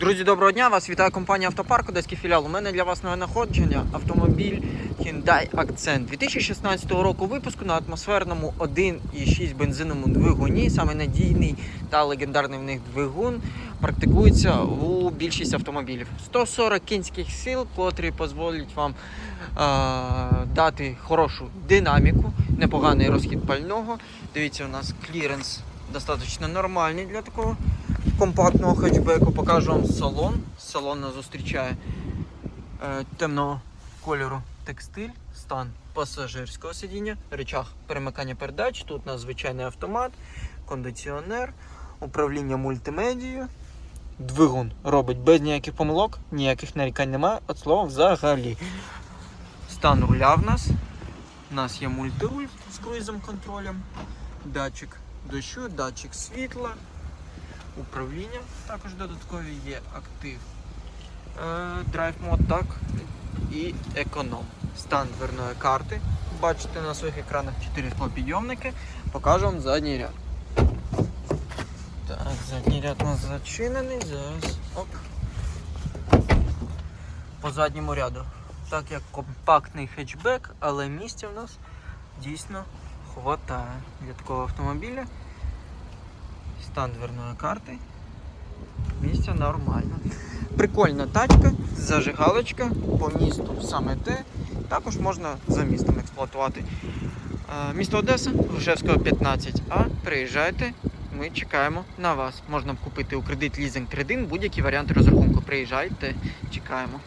Друзі, доброго дня! Вас вітає компанія Автопарк, Одеський філіал. У мене для вас нове находження автомобіль Hyundai Accent 2016 року випуску на атмосферному 1,6 бензиновому двигуні. Саме надійний та легендарний в них двигун практикується у більшість автомобілів. 140 кінських сил, котрі дозволять вам е, дати хорошу динаміку, непоганий розхід пального. Дивіться, у нас кліренс достатньо нормальний для такого компактного хетчбеку. Покажу вам салон. Салон нас зустрічає е, темного кольору текстиль, стан пасажирського сидіння, речах перемикання передач. Тут у нас звичайний автомат, кондиціонер, управління мультимедією. Двигун робить без ніяких помилок, ніяких нарікань немає. От слова взагалі. Стан руля в нас. У нас є мультируль з круїзом контролем, датчик дощу, датчик світла, управління. Також додаткові є актив. Е, драйв мод, так. І економ. Стан дверної карти. Бачите на своїх екранах 4 склопідйомники. Покажу вам задній ряд. Так, задній ряд у нас зачинений. Зараз. Оп. По задньому ряду. Так як компактний хетчбек, але місця в нас дійсно хватає для такого автомобіля. Стан дверної карти. Місця нормально. Прикольна тачка, зажигалочка, по місту саме те. Також можна за містом експлуатувати. Е, Місто Одеса, Грушевського 15А. Приїжджайте, ми чекаємо на вас. Можна купити у кредит лізинг кредит, будь-які варіанти розрахунку. Приїжджайте, чекаємо.